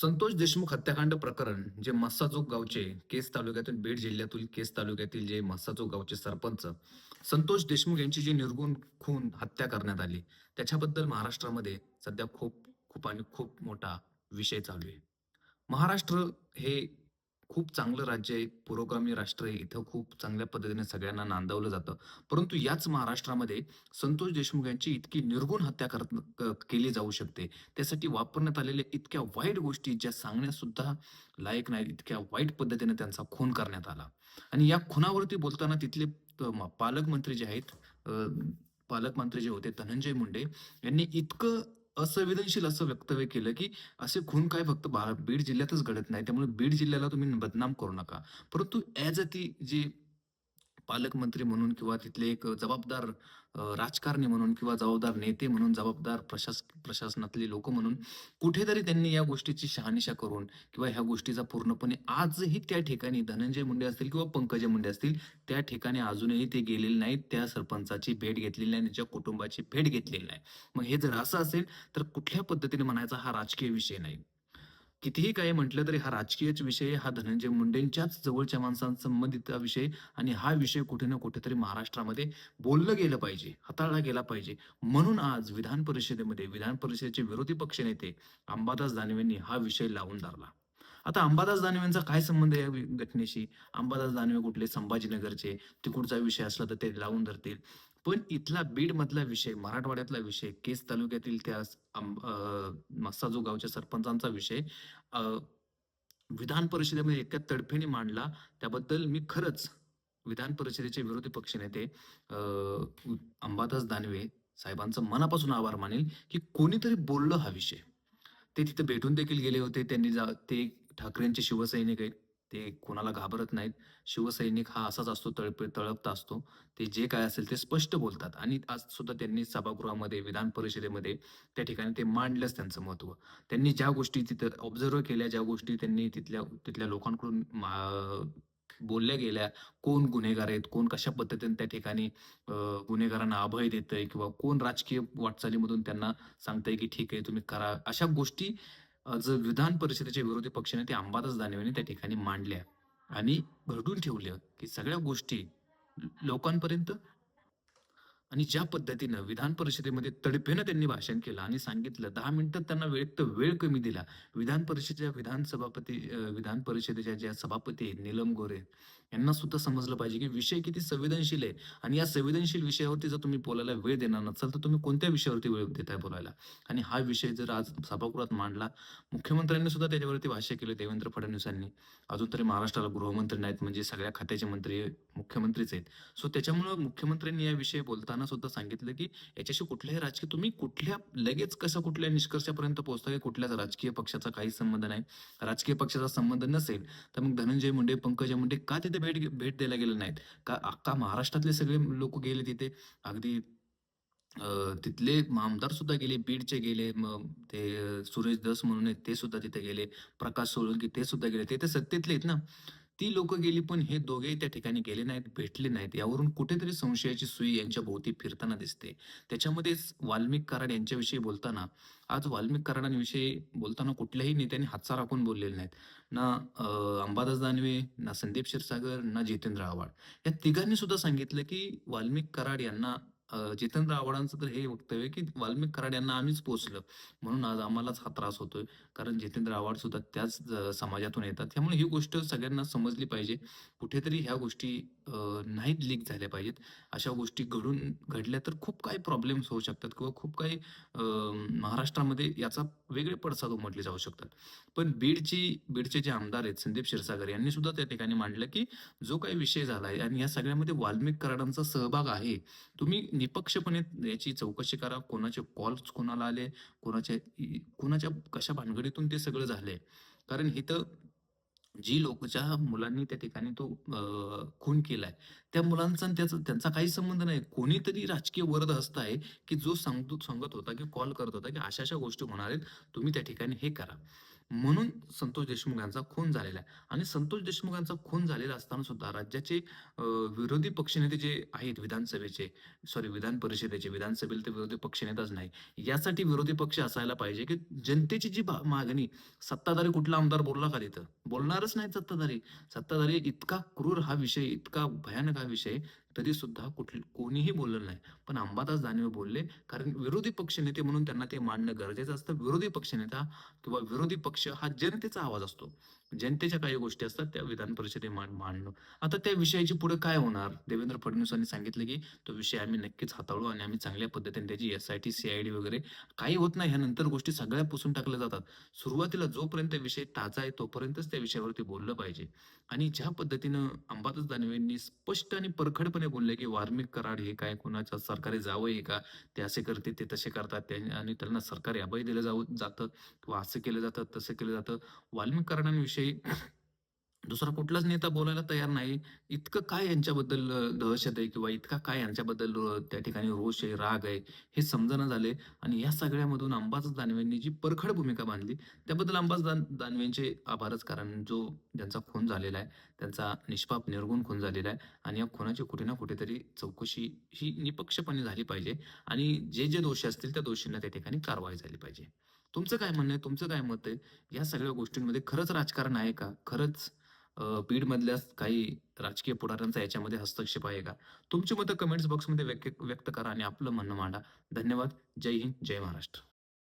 संतोष देशमुख हत्याकांड प्रकरण जे मस्साचोक गावचे केस तालुक्यातून बीड जिल्ह्यातील केस तालुक्यातील जे मस्साचोक गावचे सरपंच संतोष देशमुख यांची जी निर्गुण खून हत्या करण्यात आली त्याच्याबद्दल महाराष्ट्रामध्ये सध्या खूप खूप आणि खूप मोठा विषय चालू आहे. महाराष्ट्र हे खूप चांगलं राज्य आहे. पुरोगामी राष्ट्र आहे. इथं खूप चांगल्या पद्धतीने सगळ्यांना नांदवलं जातं. परंतु याच महाराष्ट्रामध्ये संतोष देशमुख यांची इतकी निर्गुण हत्या करत केली जाऊ शकते. त्यासाठी वापरण्यात आलेल्या इतक्या वाईट गोष्टी ज्या सांगण्यासुद्धा लायक नाहीत. इतक्या वाईट पद्धतीने त्यांचा खून करण्यात आला. आणि या खुनावरती बोलताना तिथले पालकमंत्री जे आहेत पालकमंत्री जे होते धनंजय मुंडे यांनी इतकं असंवेदनशील असं वक्तव्य केलं की असे खून काय फक्त बा- बीड जिल्ह्यातच घडत नाही. त्यामुळे बीड जिल्ह्याला तुम्ही बदनाम करू नका. परंतु ॲज अ ती जी पालकमंत्री म्हणून किंवा तिथले एक जबाबदार राजकारणी म्हणून किंवा जबाबदार नेते म्हणून जबाबदार प्रशास प्रशासनातले लोक म्हणून कुठेतरी त्यांनी या गोष्टीची शहानिशा करून किंवा ह्या गोष्टीचा पूर्णपणे आजही त्या ठिकाणी धनंजय मुंडे असतील किंवा पंकजा मुंडे असतील त्या ठिकाणी अजूनही ते गेलेले नाहीत त्या सरपंचाची भेट घेतलेली नाही त्यांच्या कुटुंबाची भेट घेतलेली नाही. मग हे जर असं असेल तर कुठल्या पद्धतीने म्हणायचा हा राजकीय विषय नाही. कितीही काही म्हटलं तरी हा राजकीयच विषय हा धनंजय मुंडेंच्याच जवळच्या माणसांसंबंधित विषय आणि हा विषय कुठे ना कुठेतरी महाराष्ट्रामध्ये बोललं गेलं पाहिजे हाताळला गेला पाहिजे. म्हणून आज विधान परिषदेमध्ये विधान परिषदेचे विरोधी पक्षनेते अंबादास दानवेंनी हा विषय लावून धरला. आता अंबादास दानवेंचा काय संबंध आहे या घटनेशी? अंबादास दानवे कुठले संभाजीनगरचे? तिकडचा विषय असला तर ते लावून धरतील. पण इथला बीड मधला विषय मराठवाड्यातला विषय केस तालुक्यातील त्या आंब- गावच्या सरपंचांचा विषय विधान परिषदेमध्ये एका तडफेने मांडला. त्याबद्दल मी खरंच विधान परिषदेचे विरोधी पक्षनेते अंबादास दानवे साहेबांचं मनापासून आभार मानेल की कोणीतरी बोललं हा विषय. ते तिथे भेटून देखील गेले होते. त्यांनी जा ते ठाकरेंचे शिवसैनिक आहेत. ते कोणाला घाबरत नाहीत. शिवसैनिक हा असाच असतो तळप तळपता असतो. ते जे काय असेल ते स्पष्ट बोलतात. आणि आज सुद्धा त्यांनी सभागृहामध्ये विधान परिषदेमध्ये त्या ठिकाणी ते मांडलंच त्यांचं महत्त्व त्यांनी ज्या गोष्टी तिथं ऑब्झर्व केल्या ज्या गोष्टी त्यांनी तिथल्या तिथल्या लोकांकडून मा- बोलल्या गेल्या कोण गुन्हेगार आहेत कोण कशा पद्धतीने त्या ठिकाणी गुन्हेगारांना अभय देतंय किंवा कोण राजकीय वाटचालीमधून त्यांना सांगतंय की ठीक आहे तुम्ही करा अशा गोष्टी अं, विधान परिषदेचे विरोधी पक्षाने ते अंबादास दानवेने त्या ठिकाणी मांडल्या आणि घडून ठेवल्या की सगळ्या गोष्टी लोकांपर्यंत आणि ज्या पद्धतीनं विधान परिषदेमध्ये तडफेनं त्यांनी भाषण केलं आणि सांगितलं दहा मिनिटं त्यांना वेळ तर वेळ कमी दिला. विधान परिषदेच्या विधान सभापती विधान परिषदेच्या ज्या सभापती आहेत नीलम गोरे यांना सुद्धा समजलं पाहिजे की विषय किती संवेदनशील आहे. आणि या संवेदनशील विषयावरती जर तुम्ही बोलायला वेळ देणार नसाल तर तुम्ही कोणत्या विषयावरती वेळ देताय बोलायला? आणि हा विषय जर आज सभागृहात मांडला मुख्यमंत्र्यांनी सुद्धा त्याच्यावरती भाष्य केलं देवेंद्र फडणवीसांनी. अजून तरी महाराष्ट्राला गृहमंत्री नाहीत म्हणजे सगळ्या खात्याचे मंत्री मुख्यमंत्रीच आहेत. सो त्याच्यामुळं मुख्यमंत्र्यांनी याविषयी बोलताना सुद्धा सांगितलं की याच्याशी कुठल्याही राजकीय तुम्ही कुठल्या लगेच कसं कुठल्या निष्कर्षापर्यंत पोहोचता की कुठल्याच राजकीय पक्षाचा काही संबंध नाही. राजकीय पक्षाचा संबंध नसेल तर मग धनंजय मुंडे पंकजा मुंडे का तिथे भेट भेट द्यायला गेले नाहीत? का अख्खा महाराष्ट्रातले सगळे लोक गेले तिथे? अगदी तिथले आमदार सुद्धा गेले बीडचे गेले मग ते सुरेश दस म्हणून आहेत ते सुद्धा तिथे गेले प्रकाश सोळंकी ते सुद्धा गेले ते सत्तेतले आहेत ना? ती लोक गेली पण हे दोघेही त्या ठिकाणी गेले नाहीत भेटले नाहीत. यावरून कुठेतरी संशयाची सुई यांच्या भोवती फिरताना दिसते. त्याच्यामध्येच वाल्मिक कराड यांच्याविषयी बोलताना आज वाल्मिक कराडांविषयी बोलताना कुठल्याही नेत्याने हातचा राखून बोललेले नाहीत. ना अंबादास दानवे ना संदीप क्षीरसागर ना जितेंद्र आव्हाड. या तिघांनी सुद्धा सांगितलं की वाल्मिक कराड यांना जितेंद्र आव्हाडांचं तर हे वक्तव्य की वाल्मिक कराड यांना आम्हीच पोचलं म्हणून आज आम्हालाच हा त्रास होतोय. कारण जितेंद्र आव्हाड सुद्धा त्याच समाजातून येतात. त्यामुळे ही गोष्ट सगळ्यांना समजली पाहिजे. कुठेतरी ह्या गोष्टी नाहीत लीक झाल्या पाहिजेत. अशा गोष्टी घडून घडल्या तर खूप काही प्रॉब्लेम्स होऊ शकतात किंवा खूप काही महाराष्ट्रामध्ये याचा वेगळे पडसाद उमटले जाऊ शकतात. पण बीडची बीडचे जे आमदार आहेत संदीप क्षीरसागर यांनी सुद्धा त्या ठिकाणी मांडलं की जो काही विषय झाला आहे आणि या सगळ्यामध्ये वाल्मिक कराडांचा सहभाग आहे तुम्ही निपक्षपणे याची चौकशी करा कोणाचे कॉल्स कोणाला आले कोणाच्या कोणाच्या कशा भानगडीतून ते सगळं झालंय. कारण इथं जी लोक ज्या मुलांनी त्या ठिकाणी तो अं, खून केलाय त्या मुलांचा आणि त्याचा त्यांचा काही संबंध नाही. कोणीतरी राजकीय वरद हस्त आहे की जो सांगतो सांगत होता की कॉल करत होता की अशा अशा गोष्टी होणार आहेत तुम्ही त्या ठिकाणी हे करा. म्हणून संतोष देशमुख यांचा खून झालेला आहे. आणि संतोष देशमुख यांचा खून झालेला असताना सुद्धा राज्याचे विरोधी पक्षनेते जे आहेत विधानसभेचे सॉरी विधान परिषदेचे विधानसभेला ते विरोधी पक्षनेताच नाही. यासाठी विरोधी पक्ष असायला पाहिजे की जनतेची जी भा- मागणी सत्ताधारी कुठला आमदार बोलला का तिथं? बोलणारच नाही सत्ताधारी. सत्ताधारी इतका क्रूर हा विषय इतका भयानक हा विषय तरी सुद्धा कुठली कोणीही बोललं नाही. पण अंबादास दानवे बोलले कारण विरोधी पक्षनेते म्हणून त्यांना ते मांडणं गरजेचं असतं. विरोधी पक्षनेता किंवा विरोधी पक्ष हा जनतेचा आवाज असतो. जनतेच्या काही गोष्टी असतात त्या विधान परिषदे मांडणं. आता त्या विषयाची पुढे काय होणार? देवेंद्र फडणवीसांनी सांगितलं की तो विषय आम्ही नक्कीच हाताळू आणि आम्ही चांगल्या पद्धतीने त्याची S I T C I D वगैरे काही होत नाही. ह्यानंतर गोष्टी सगळ्या पुसून टाकल्या जातात. सुरुवातीला जोपर्यंत विषय ताजा आहे तोपर्यंतच त्या विषयावरती बोललं पाहिजे. आणि ज्या पद्धतीनं अंबादास दानवेंनी स्पष्ट आणि परखडपणे बोलले की वार्मिक कराड हे काय कोणाच्या सरकारी जावं हे का? ते असे करते ते तसे करतात ते- आणि त्यांना सरकारी अभय दिलं जाऊ जातं किंवा असं केलं जातं तसं केलं जातं. वाल्मिक कराडांविषयी दुसरा कुठलाच नेता बोलायला तयार नाही. इतकं काय यांच्याबद्दल दहशत आहे किंवा इतका काय यांच्याबद्दल त्या ठिकाणी रोष आहे राग आहे हे समजणं झाले. आणि या सगळ्यामधून अंबादास दानवेंनी जी परखड भूमिका बांधली त्याबद्दल अंबादास दान दानवेंचे आभारच कारण जो ज्यांचा खून झालेला आहे त्यांचा निष्पाप निर्गुण खून झालेला आहे. आणि या खुनाची कुठे ना कुठेतरी चौकशी ही निपक्षपणे झाली पाहिजे. आणि जे जे दोषी असतील त्या दोषींना त्या ठिकाणी कारवाई झाली पाहिजे. तुमचं काय म्हणणं आहे? तुमचं काय मत आहे? या सगळ्या गोष्टींमध्ये खरंच राजकारण आहे का? खरंच बीडमधल्या काही राजकीय पुढाऱ्यांचा याच्यामध्ये हस्तक्षेप आहे का? तुमची मतं कमेंट्स बॉक्समध्ये व्यक्त व्यक्त करा आणि आपलं म्हणणं मांडा. धन्यवाद. जय हिंद. जय महाराष्ट्र.